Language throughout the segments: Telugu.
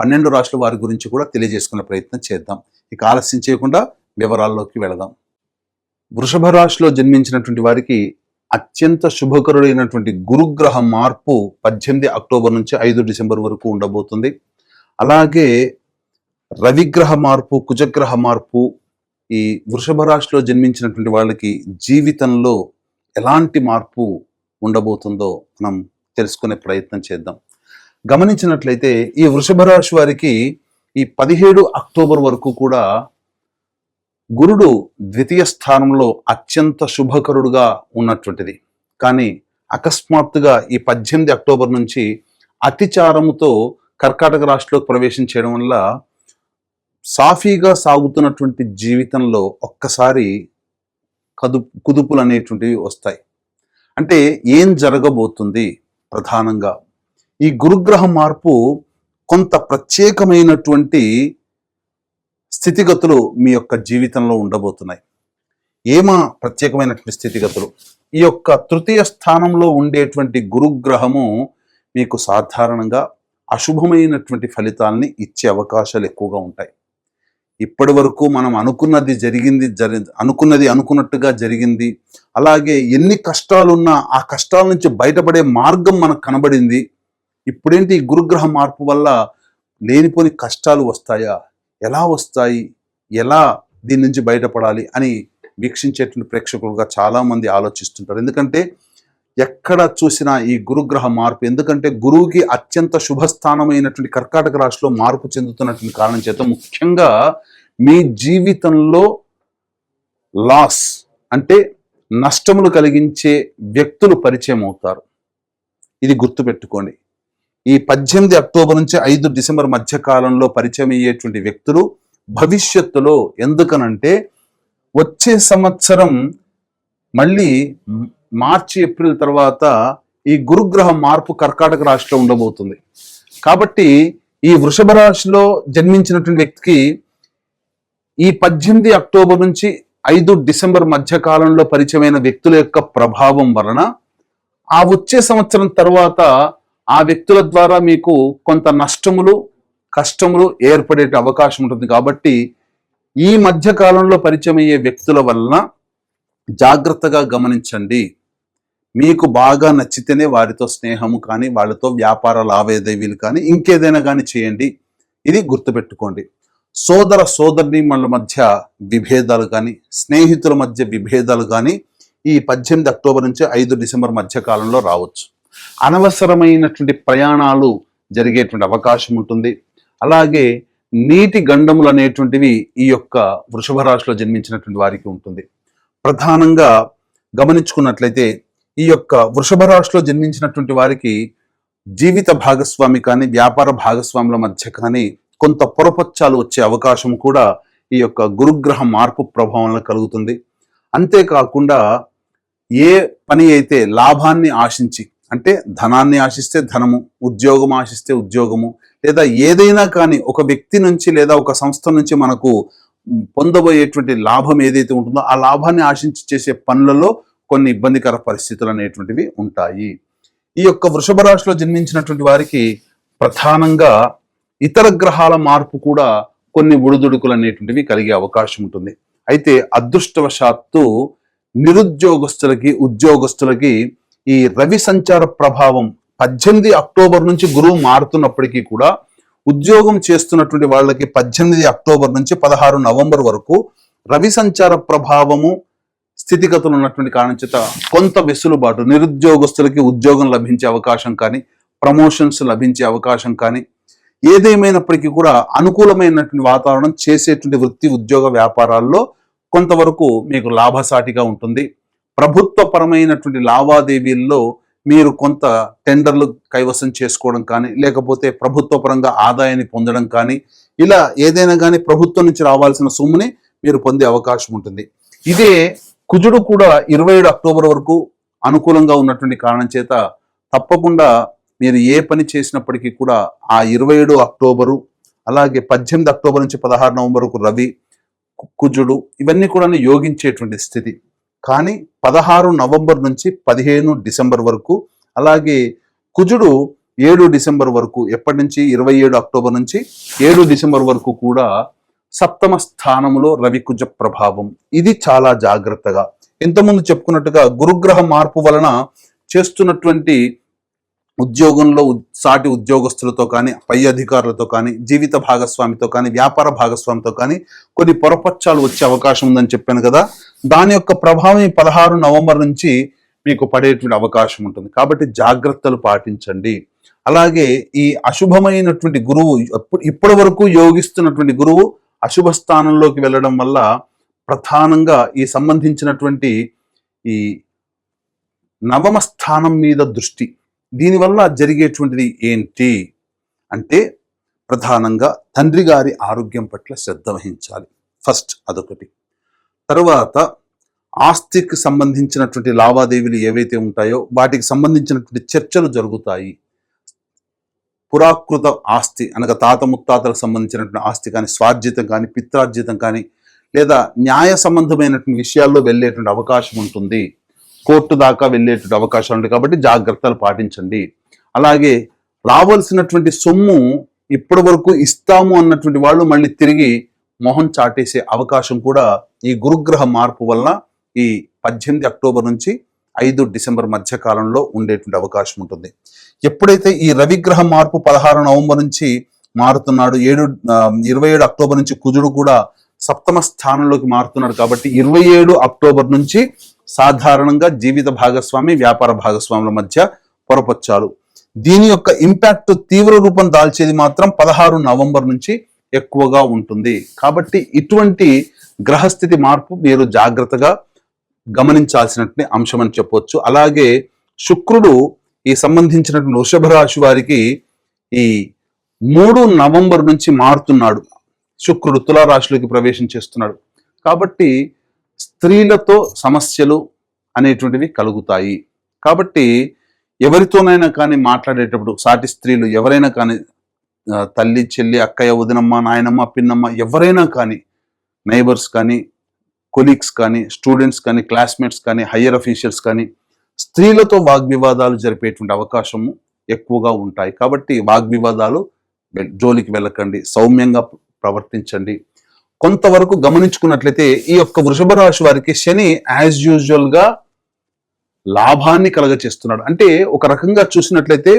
పన్నెండు రాష్ట్రాల వారి గురించి కూడా తెలియజేసుకునే ప్రయత్నం చేద్దాం. ఇక ఆలస్యం చేయకుండా వివరాల్లోకి వెళదాం. వృషభ రాశిలో జన్మించినటువంటి వారికి అత్యంత శుభకరుడైనటువంటి గురుగ్రహ మార్పు పద్దెనిమిది అక్టోబర్ నుంచి ఐదు డిసెంబర్ వరకు ఉండబోతుంది. అలాగే రవిగ్రహ మార్పు కుజగ్రహ మార్పు ఈ వృషభ రాశిలో జన్మించినటువంటి వాళ్ళకి జీవితంలో ఎలాంటి మార్పు ఉండబోతుందో మనం తెలుసుకునే ప్రయత్నం చేద్దాం. గమనించినట్లయితే ఈ వృషభ రాశి వారికి ఈ పదిహేడు అక్టోబర్ వరకు కూడా గురుడు ద్వితీయ స్థానంలో అత్యంత శుభకరుడుగా ఉన్నటువంటిది. కానీ అకస్మాత్తుగా ఈ పద్దెనిమిది అక్టోబర్ నుంచి అతిచారముతో కర్కాటక రాశిలోకి ప్రవేశం చేయడం వల్ల సాఫీగా సాగుతున్నటువంటి జీవితంలో ఒక్కసారి కదు కుదుపులు అనేటువంటివి వస్తాయి. అంటే ఏం జరగబోతుంది? ప్రధానంగా ఈ గురుగ్రహ మార్పు కొంత ప్రత్యేకమైనటువంటి స్థితిగతులు మీ యొక్క జీవితంలో ఉండబోతున్నాయి. ఏమా ప్రత్యేకమైనటువంటి స్థితిగతులు? ఈ యొక్క తృతీయ స్థానంలో ఉండేటువంటి గురుగ్రహము మీకు సాధారణంగా అశుభమైనటువంటి ఫలితాలని ఇచ్చే అవకాశాలు ఎక్కువగా ఉంటాయి. ఇప్పటి వరకు మనం అనుకున్నది జరిగింది జరి అనుకున్నది అనుకున్నట్టుగా జరిగింది. అలాగే ఎన్ని కష్టాలున్నా ఆ కష్టాల నుంచి బయటపడే మార్గం మనకు కనబడింది. ఇప్పుడేంటి ఈ గురుగ్రహ మార్పు వల్ల లేనిపోని కష్టాలు వస్తాయా? ఎలా వస్తాయి? ఎలా దీని నుంచి బయటపడాలి అని వీక్షించేటువంటి ప్రేక్షకులుగా చాలామంది ఆలోచిస్తుంటారు. ఎందుకంటే ఎక్కడ చూసినా ఈ గురుగ్రహ మార్పు ఎందుకంటే గురువుకి అత్యంత శుభస్థానమైనటువంటి కర్కాటక రాశిలో మార్పు చెందుతున్నటువంటి కారణం చేత ముఖ్యంగా మీ జీవితంలో లాస్ అంటే నష్టములు కలిగించే వ్యక్తులు పరిచయం అవుతారు ఇది గుర్తుపెట్టుకోండి. ఈ పద్దెనిమిది అక్టోబర్ నుంచి ఐదు డిసెంబర్ మధ్య కాలంలో పరిచయం అయ్యేటువంటి వ్యక్తులు భవిష్యత్తులో ఎందుకనంటే వచ్చే సంవత్సరం మళ్ళీ మార్చి ఏప్రిల్ తర్వాత ఈ గురుగ్రహ మార్పు కర్కాటక రాశిలో ఉండబోతుంది. కాబట్టి ఈ వృషభ రాశిలో జన్మించినటువంటి వ్యక్తికి ఈ పద్దెనిమిది అక్టోబర్ నుంచి ఐదు డిసెంబర్ మధ్య కాలంలో పరిచయమైన వ్యక్తుల యొక్క ప్రభావం వలన ఆ వచ్చే సంవత్సరం తర్వాత ఆ వ్యక్తుల ద్వారా మీకు కొంత నష్టములు కష్టములు ఏర్పడే అవకాశం ఉంటుంది. కాబట్టి ఈ మధ్య కాలంలో పరిచయం అయ్యే వ్యక్తుల వలన జాగ్రత్తగా గమనించండి. మీకు బాగా నచ్చితేనే వారితో స్నేహము కానీ వాళ్ళతో వ్యాపార లావాదేవీలు కానీ ఇంకేదైనా కానీ చేయండి. ఇది గుర్తుపెట్టుకోండి. సోదర సోదరిమణుల మధ్య విభేదాలు కానీ స్నేహితుల మధ్య విభేదాలు కానీ ఈ పద్దెనిమిది అక్టోబర్ నుంచి ఐదు డిసెంబర్ మధ్య కాలంలో రావచ్చు. అనవసరమైనటువంటి ప్రయాణాలు జరిగేటువంటి అవకాశం ఉంటుంది. అలాగే నీటి గండములు అనేటువంటివి ఈ యొక్క వృషభ రాశిలో జన్మించినటువంటి వారికి ఉంటుంది. ప్రధానంగా గమనించుకున్నట్లయితే ఈ యొక్క వృషభ రాశిలో జన్మించినటువంటి వారికి జీవిత భాగస్వామి కానీ వ్యాపార భాగస్వాముల మధ్య కానీ కొంత పొరపచ్చాలు వచ్చే అవకాశం కూడా ఈ యొక్క గురుగ్రహ మార్పు ప్రభావంలో కలుగుతుంది. అంతేకాకుండా ఏ పని అయితే లాభాన్ని ఆశించి అంటే ధనాన్ని ఆశిస్తే ధనము ఉద్యోగం ఆశిస్తే ఉద్యోగము లేదా ఏదైనా కానీ ఒక వ్యక్తి నుంచి లేదా ఒక సంస్థ నుంచి మనకు పొందబోయేటువంటి లాభం ఏదైతే ఉంటుందో ఆ లాభాన్ని ఆశించి చేసే పనులలో కొన్ని ఇబ్బందికర పరిస్థితులు అనేటువంటివి ఉంటాయి. ఈ యొక్క వృషభ రాశిలో జన్మించినటువంటి వారికి ప్రధానంగా ఇతర గ్రహాల మార్పు కూడా కొన్ని ఒడిదుడుకులు అనేటువంటివి కలిగే అవకాశం ఉంటుంది. అయితే అదృష్టవశాత్తు నిరుద్యోగస్తులకి ఉద్యోగస్తులకి ఈ రవి సంచార ప్రభావం పద్దెనిమిది అక్టోబర్ నుంచి గురువు మారుతున్నప్పటికీ కూడా ఉద్యోగం చేస్తున్నటువంటి వాళ్ళకి పద్దెనిమిది అక్టోబర్ నుంచి పదహారు నవంబర్ వరకు రవి సంచార ప్రభావము స్థితిగతులు ఉన్నటువంటి కారణం చేత కొంత వెసులుబాటు నిరుద్యోగస్తులకి ఉద్యోగం లభించే అవకాశం కానీ ప్రమోషన్స్ లభించే అవకాశం కానీ ఏదేమైనప్పటికీ కూడా అనుకూలమైనటువంటి వాతావరణం చేసేటువంటి వృత్తి ఉద్యోగ వ్యాపారాల్లో కొంతవరకు మీకు లాభసాటిగా ఉంటుంది. ప్రభుత్వపరమైనటువంటి లావాదేవీల్లో మీరు కొంత టెండర్లు కైవసం చేసుకోవడం కానీ లేకపోతే ప్రభుత్వపరంగా ఆదాయాన్ని పొందడం కానీ ఇలా ఏదైనా కానీ ప్రభుత్వం నుంచి రావాల్సిన సొమ్ముని మీరు పొందే అవకాశం ఉంటుంది. ఇదే కుజుడు కూడా ఇరవై ఏడు అక్టోబర్ వరకు అనుకూలంగా ఉన్నటువంటి కారణం చేత తప్పకుండా మీరు ఏ పని చేసినప్పటికీ కూడా ఆ ఇరవై ఏడు అక్టోబరు అలాగే పద్దెనిమిది అక్టోబర్ నుంచి పదహారు నవంబర్ వరకు రవి కుజుడు ఇవన్నీ కూడా యోగించేటువంటి స్థితి. కానీ పదహారు నవంబర్ నుంచి పదిహేను డిసెంబర్ వరకు అలాగే కుజుడు ఏడు డిసెంబర్ వరకు ఎప్పటి నుంచి? ఇరవై ఏడు అక్టోబర్ నుంచి ఏడు డిసెంబర్ వరకు కూడా సప్తమ స్థానంలో రవికుజ ప్రభావం. ఇది చాలా జాగ్రత్తగా. ఇంతకుముందు చెప్పుకున్నట్టుగా గురుగ్రహ మార్పు వలన చేస్తున్నటువంటి ఉద్యోగంలో సాటి ఉద్యోగస్తులతో కానీ పై అధికారులతో కానీ జీవిత భాగస్వామితో కానీ వ్యాపార భాగస్వామితో కానీ కొన్ని పొరపక్షాలు వచ్చే అవకాశం ఉందని చెప్పాను కదా. దాని యొక్క ప్రభావం ఈ పదహారు నవంబర్ నుంచి మీకు పడేటువంటి అవకాశం ఉంటుంది. కాబట్టి జాగ్రత్తలు పాటించండి. అలాగే ఈ అశుభమైనటువంటి గురువు ఇప్పటి వరకు యోగిస్తున్నటువంటి గురువు అశుభ స్థానంలోకి వెళ్ళడం వల్ల ప్రధానంగా ఈ సంబంధించినటువంటి ఈ నవమ స్థానం మీద దృష్టి దీనివల్ల జరిగేటువంటిది ఏంటి? అంటే ప్రధానంగా తండ్రి గారి ఆరోగ్యం పట్ల శ్రద్ధ వహించాలి. ఫస్ట్ అదొకటి. తర్వాత ఆస్తికి సంబంధించినటువంటి లావాదేవీలు ఏవైతే ఉంటాయో వాటికి సంబంధించినటువంటి చర్చలు జరుగుతాయి. పురాకృత ఆస్తి అనగా తాత ముత్తాతలకు సంబంధించినటువంటి ఆస్తి కానీ స్వార్జితం కానీ పిత్రార్జితం కానీ లేదా న్యాయ సంబంధమైనటువంటి విషయాల్లో వెళ్ళేటువంటి అవకాశం ఉంటుంది. కోర్టు దాకా వెళ్ళేటువంటి అవకాశం ఉంది కాబట్టి జాగ్రత్తలు పాటించండి. అలాగే రావాల్సినటువంటి సొమ్ము ఇప్పటి వరకు ఇస్తాము అన్నటువంటి వాళ్ళు మళ్ళీ తిరిగి మొహం చాటేసే అవకాశం కూడా ఈ గురుగ్రహ మార్పు వల్ల ఈ పద్దెనిమిది అక్టోబర్ నుంచి ఐదు డిసెంబర్ మధ్య కాలంలో ఉండేటువంటి అవకాశం ఉంటుంది. ఎప్పుడైతే ఈ రవిగ్రహ మార్పు పదహారు నవంబర్ నుంచి మారుతున్నాడు ఏడు ఇరవై ఏడు అక్టోబర్ నుంచి కుజుడు కూడా సప్తమ స్థానంలోకి మారుతున్నాడు కాబట్టి ఇరవై ఏడు అక్టోబర్ నుంచి సాధారణంగా జీవిత భాగస్వామి వ్యాపార భాగస్వాముల మధ్య పొరపచ్చాలు దీని యొక్క ఇంపాక్ట్ తీవ్ర రూపం దాల్చేది మాత్రం పదహారు నవంబర్ నుంచి ఎక్కువగా ఉంటుంది. కాబట్టి ఇటువంటి గ్రహస్థితి మార్పు మీరు జాగ్రత్తగా గమనించాల్సినటువంటి అంశం అని చెప్పొచ్చు. అలాగే శుక్రుడు ఈ సంబంధించినటువంటి వృషభ రాశి వారికి ఈ మూడు నవంబర్ నుంచి మారుతున్నాడు. శుక్రుడు తులారాశిలోకి ప్రవేశం చేస్తున్నాడు. కాబట్టి స్త్రీలతో సమస్యలు అనేటువంటివి కలుగుతాయి. కాబట్టి ఎవరితోనైనా కానీ మాట్లాడేటప్పుడు సాటి స్త్రీలు ఎవరైనా కానీ తల్లి చెల్లి అక్కయ్య వదినమ్మ నాయనమ్మ పిన్నమ్మ ఎవరైనా కానీ నైబర్స్ కానీ కొలీగ్స్ కానీ స్టూడెంట్స్ కానీ క్లాస్మేట్స్ కానీ హయ్యర్ అఫీషియల్స్ కానీ స్త్రీలతో వాగ్వివాదాలు జరిపేటువంటి అవకాశము ఎక్కువగా ఉంటాయి. కాబట్టి వాగ్వివాదాలు జోలికి వెళ్ళకండి సౌమ్యంగా ప్రవర్తించండి. కొంతవరకు గమనించుకున్నట్లయితే ఈ యొక్క వృషభ రాశి వారికి శని యాజ్ యూజువల్గా లాభాన్ని కలగచేస్తున్నాడు. అంటే ఒక రకంగా చూసినట్లయితే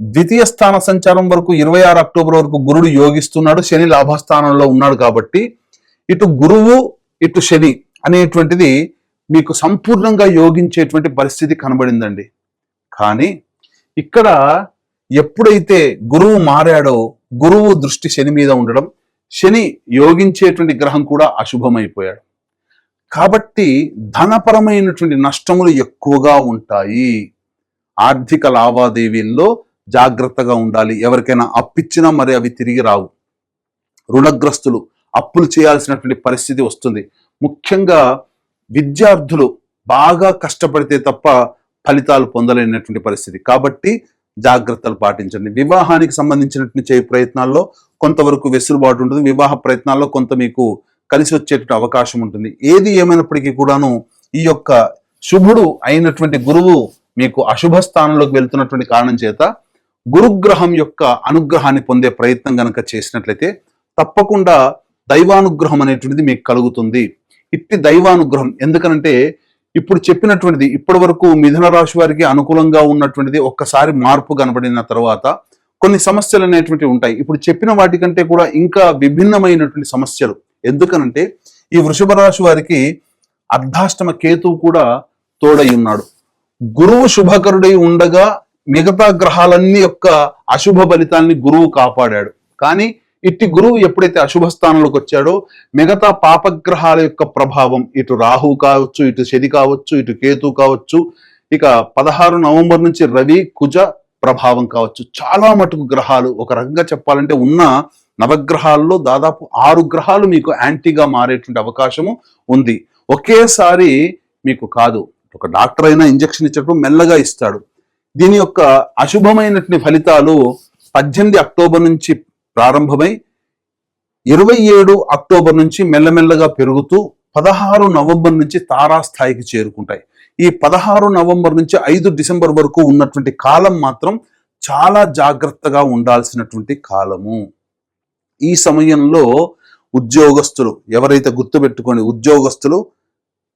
ద్వితీయ స్థాన సంచారం వరకు ఇరవై ఆరు అక్టోబర్ వరకు గురుడు యోగిస్తున్నాడు శని లాభస్థానంలో ఉన్నాడు కాబట్టి ఇటు గురువు ఇటు శని అనేటువంటిది మీకు సంపూర్ణంగా యోగించేటువంటి పరిస్థితి కనబడిందండి. కానీ ఇక్కడ ఎప్పుడైతే గురువు మారాడో గురువు దృష్టి శని మీద ఉండడం శని యోగించేటువంటి గ్రహం కూడా అశుభమైపోయాడు. కాబట్టి ధనపరమైనటువంటి నష్టములు ఎక్కువగా ఉంటాయి. ఆర్థిక లావాదేవీల్లో జాగ్రత్తగా ఉండాలి. ఎవరికైనా అప్పిచ్చినా మరి అవి తిరిగి రావు. రుణగ్రస్తులు అప్పులు చేయాల్సినటువంటి పరిస్థితి వస్తుంది. ముఖ్యంగా విద్యార్థులు బాగా కష్టపడితే తప్ప ఫలితాలు పొందలేనటువంటి పరిస్థితి. కాబట్టి జాగ్రత్తలు పాటించండి. వివాహానికి సంబంధించినటువంటి చేయ ప్రయత్నాల్లో కొంతవరకు వెసులుబాటు ఉంటుంది. వివాహ ప్రయత్నాల్లో కొంత మీకు కలిసి వచ్చేటువంటి అవకాశం ఉంటుంది. ఏది ఏమైనప్పటికీ కూడాను ఈ యొక్క శుభుడు అయినటువంటి గురువు మీకు అశుభ స్థానంలోకి వెళ్తున్నటువంటి కారణం చేత గురుగ్రహం యొక్క అనుగ్రహాన్ని పొందే ప్రయత్నం గనక చేసినట్లయితే తప్పకుండా దైవానుగ్రహం అనేటువంటిది మీకు కలుగుతుంది. ఇట్టి దైవానుగ్రహం ఎందుకనంటే ఇప్పుడు చెప్పినటువంటిది ఇప్పటి వరకు మిథున రాశి వారికి అనుకూలంగా ఉన్నటువంటిది ఒక్కసారి మార్పు కనబడిన తర్వాత కొన్ని సమస్యలు అనేటువంటివి ఉంటాయి. ఇప్పుడు చెప్పిన వాటికంటే కూడా ఇంకా విభిన్నమైనటువంటి సమస్యలు. ఎందుకనంటే ఈ వృషభ రాశి వారికి అర్ధాష్టమ కేతువు కూడా తోడై ఉన్నాడు. గురువు శుభకరుడై ఉండగా మిగతా గ్రహాలన్నీ యొక్క అశుభ ఫలితాల్ని గురువు కాపాడాడు. కానీ ఇట్టి గురువు ఎప్పుడైతే అశుభ స్థానంలోకి వచ్చాడో మిగతా పాపగ్రహాల యొక్క ప్రభావం ఇటు రాహు కావచ్చు ఇటు శని కావచ్చు ఇటు కేతు కావచ్చు ఇక పదహారు నవంబర్ నుంచి రవి కుజ ప్రభావం కావచ్చు. చాలా మటుకు గ్రహాలు ఒక రకంగా చెప్పాలంటే ఉన్న నవగ్రహాల్లో దాదాపు ఆరు గ్రహాలు మీకు యాంటీగా మారేటువంటి అవకాశము ఉంది. ఒకేసారి మీకు కాదు. ఒక డాక్టర్ అయినా ఇంజక్షన్ ఇచ్చేటప్పుడు మెల్లగా ఇస్తాడు. దీని యొక్క అశుభమైనటువంటి ఫలితాలు పద్దెనిమిది అక్టోబర్ నుంచి ప్రారంభమై ఇరవై ఏడు అక్టోబర్ నుంచి మెల్లమెల్లగా పెరుగుతూ పదహారు నవంబర్ నుంచి తారాస్థాయికి చేరుకుంటాయి. ఈ పదహారు నవంబర్ నుంచి ఐదు డిసెంబర్ వరకు ఉన్నటువంటి కాలం మాత్రం చాలా జాగ్రత్తగా ఉండాల్సినటువంటి కాలము. ఈ సమయంలో ఉద్యోగస్తులు ఎవరైతే గుర్తుపెట్టుకొని ఉద్యోగస్తులు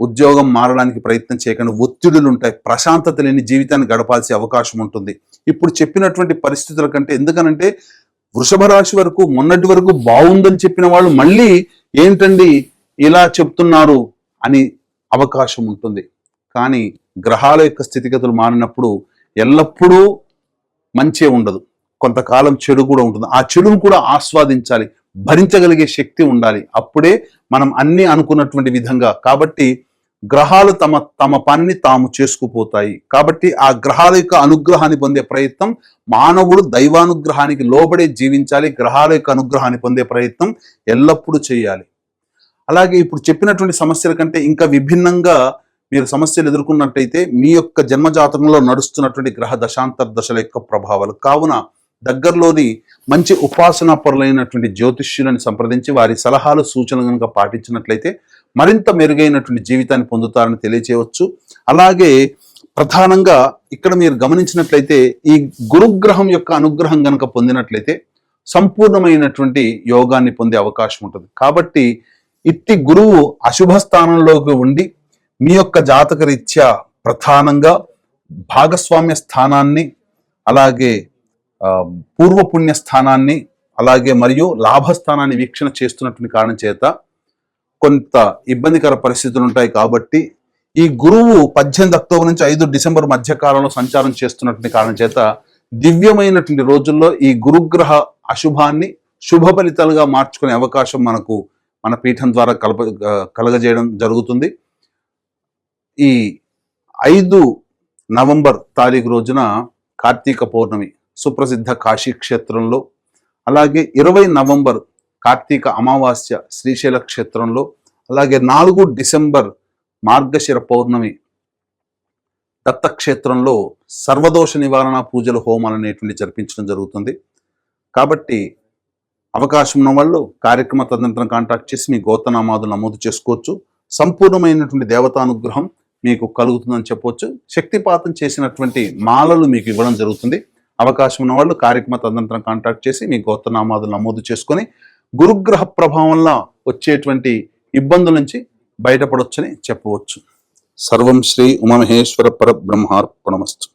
ఉద్యోగం మారడానికి ప్రయత్నం చేయకుండా ఒత్తిడులు ఉంటాయి. ప్రశాంతత లేని జీవితాన్ని గడపాల్సిన అవకాశం ఉంటుంది. ఇప్పుడు చెప్పినటువంటి పరిస్థితుల కంటే ఎందుకనంటే వృషభ రాశి వరకు మొన్నటి వరకు బాగుందని చెప్పిన వాళ్ళు మళ్ళీ ఏంటండి ఇలా చెప్తున్నారు అని అవకాశం ఉంటుంది. కానీ గ్రహాల యొక్క స్థితిగతులు మారినప్పుడు ఎల్లప్పుడూ మంచే ఉండదు. కొంతకాలం చెడు కూడా ఉంటుంది. ఆ చెడును కూడా ఆస్వాదించాలి. భరించగలిగే శక్తి ఉండాలి. అప్పుడే మనం అన్ని అనుకున్నటువంటి విధంగా. కాబట్టి గ్రహాలు తమ తమ పనిని తాము చేసుకుపోతాయి. కాబట్టి ఆ గ్రహాల యొక్క అనుగ్రహాన్ని పొందే ప్రయత్నం మానవుడు దైవానుగ్రహానికి లోబడే జీవించాలి గ్రహాల యొక్క అనుగ్రహాన్ని పొందే ప్రయత్నం ఎల్లప్పుడూ చేయాలి. అలాగే ఇప్పుడు చెప్పినటువంటి సమస్యల కంటే ఇంకా విభిన్నంగా మీరు సమస్యలు ఎదుర్కొన్నట్టయితే మీ యొక్క జన్మజాతకంలో నడుస్తున్నటువంటి గ్రహ దశాంతర దశల యొక్క ప్రభావాలు. కావున దగ్గరలోని మంచి ఉపాసనా పరులైనటువంటి జ్యోతిష్యులను సంప్రదించి వారి సలహాలు సూచనలు కనుక పాటించినట్లయితే మరింత మెరుగైనటువంటి జీవితాన్ని పొందుతారని తెలియచేయవచ్చు. అలాగే ప్రధానంగా ఇక్కడ మీరు గమనించినట్లయితే ఈ గురుగ్రహం యొక్క అనుగ్రహం కనుక పొందినట్లయితే సంపూర్ణమైనటువంటి యోగాన్ని పొందే అవకాశం ఉంటుంది. కాబట్టి ఇట్టి గురువు అశుభ స్థానంలోకి ఉండి మీ యొక్క జాతక రీత్యా ప్రధానంగా భాగస్వామ్య స్థానాన్ని అలాగే పూర్వపుణ్య స్థానాన్ని అలాగే మరియు లాభస్థానాన్ని వీక్షణ చేస్తున్నటువంటి కారణం చేత కొంత ఇబ్బందికర పరిస్థితులు ఉంటాయి కాబట్టి ఈ గురువు పద్దెనిమిది అక్టోబర్ నుంచి ఐదు డిసెంబర్ మధ్య కాలంలో సంచారం చేస్తున్నటువంటి కారణం చేత దివ్యమైనటువంటి రోజుల్లో ఈ గురుగ్రహ అశుభాన్ని శుభ ఫలితాలుగా మార్చుకునే అవకాశం మనకు మన పీఠం ద్వారా కలప కలగజేయడం జరుగుతుంది. ఈ ఐదు నవంబర్ తారీఖు రోజున కార్తీక పౌర్ణమి సుప్రసిద్ధ కాశీ క్షేత్రంలో అలాగే ఇరవై నవంబర్ కార్తీక అమావాస్య శ్రీశైల క్షేత్రంలో అలాగే నాలుగు డిసెంబర్ మార్గశిర పౌర్ణమి దత్తక్షేత్రంలో సర్వదోష నివారణ పూజలు హోమాలు అనేటువంటి జరిపించడం జరుగుతుంది. కాబట్టి అవకాశం ఉన్న వాళ్ళు కార్యక్రమ తదనంతరం కాంటాక్ట్ చేసి మీ గోతనామాదులు నమోదు చేసుకోవచ్చు. సంపూర్ణమైనటువంటి దేవతానుగ్రహం మీకు కలుగుతుందని చెప్పవచ్చు శక్తిపాతం చేసినటువంటి మాలలు మీకు ఇవ్వడం జరుగుతుంది. అవకాశం ఉన్న వాళ్ళు కార్యక్రమ తదనంతరం కాంటాక్ట్ చేసి మీ గోత్రనామాదులు నమోదు చేసుకొని గురుగ్రహ ప్రభావం వల్ల వచ్చేటువంటి ఇబ్బందుల నుంచి బయటపడొచ్చని చెప్పవచ్చు. సర్వం శ్రీ ఉమామహేశ్వర పరబ్రహ్మార్పణమస్తు